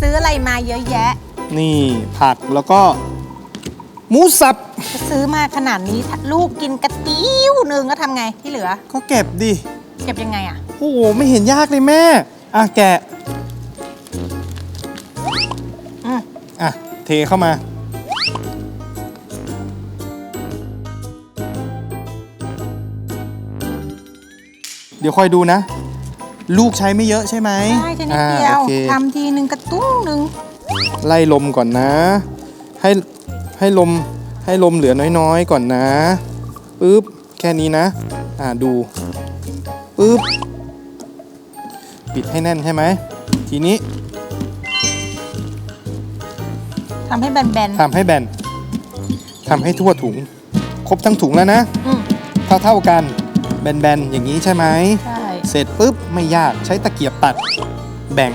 ซื้ออะไรมาเยอะแยะ นี่ผักแล้วก็หมูสับจะซื้อมาขนาดนี้ถ้าลูกกินกระติ้วหนึ่งก็ทำไงที่เหลือ ก็เก็บดิเก็บยังไงอะ โอ้โหไม่เห็นยากเลยแม่ อะแกะอืม อะเทเข้ามา เดี๋ยวคอยดูนะ ลูกใช้ไม่เยอะใช่ไหมใช่จะนิดอ่าเดียวโอเคทำทีหนึ่งกระตุ้งหนึ่งไล่ลมก่อนนะ ให้ให้ลมให้ลมเหลือน้อยๆ ก่อนนะปึ๊บแค่นี้นะ อ่าดูปึ๊บปิดให้แน่นใช่ไหมทีนี้ทำให้แบนทำให้แบนทำให้ทั่วถุง ครบทั้งถุงแล้วนะ ๆอืมเท่าเท่าๆกัน แบนๆอย่างนี้ใช่ไหม ใช่ เสร็จปุ๊บไม่ยากใช้ตะเกียบตัด แบ่ง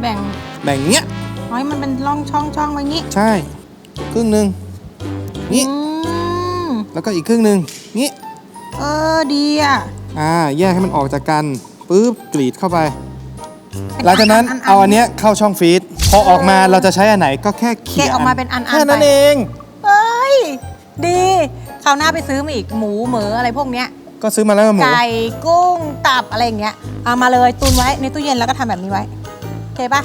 แบ่งแบ่งเงี้ยน้อยมันเป็นร่องช่องช่องไว้งี้ใช่ ครึ่งหนึ่งนี่อืมแล้วก็อีกครึ่งหนึ่งนี่เออดีอะอ่าแยกให้มันออกจากกันปุ๊บกรีดเข้าไปหลังจากนั้นเอาอันเนี้ยเข้าช่องฟรีซพอออกมาเราจะใช้อันไหนก็แค่เขี่ยแกะออกมาเป็นอันๆแค่นั้นไปเอง เอ้ย ดีคราวหน้าไปซื้อมาอีกหมูเหมืออะไรพวกเนี้ย ก็ซื้อมาแล้วหมู ไก่กุ้งตับอะไรอย่างเงี้ยเอามาเลยตุนไว้ในตู้เย็นแล้วก็ทำแบบนี้ไว้โอเคปะ